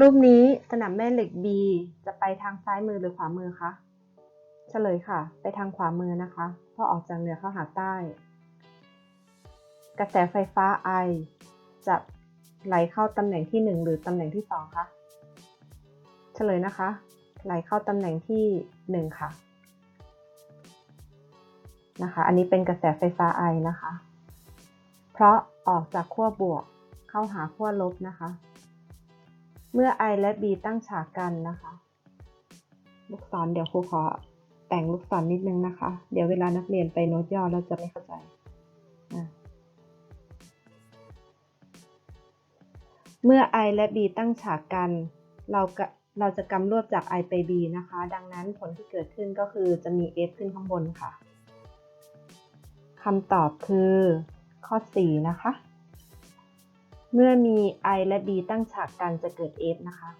รูปนี้สนามแม่เหล็ก B จะไปทางซ้ายมือหรือขวามือคะเฉลยค่ะ ไปทางขวามือนะคะเพราะออกจากเหนือเข้าหาใต้ กระแสไฟฟ้า I จะไหลเข้าตำแหน่งที่ 1 หรือตำแหน่งที่ 2 คะเฉลยนะคะ ไหลเข้าตำแหน่งที่ 1 ค่ะ นะคะ อันนี้เป็นกระแสไฟฟ้า I นะคะ เพราะออกจากขั้วบวกเข้าหาขั้วลบนะคะ เมื่อ I และ B ตั้งฉากกันนะคะ ลูกศรเดี๋ยวครูขอแต่งลูกศรนิดนึงนะคะ เดี๋ยวเวลานักเรียนไปโน้ตย่อแล้วจะไม่เข้าใจ เมื่อ I และ B ตั้งฉากกัน เรากะเราจะกำรวบจาก I ไป B นะคะ ดังนั้นผลที่เกิดขึ้นก็คือจะมี F ขึ้นข้างบนค่ะคำตอบคือข้อ 4 นะคะ เมื่อมี I และ B ตั้งฉากกันจะเกิด F นะคะ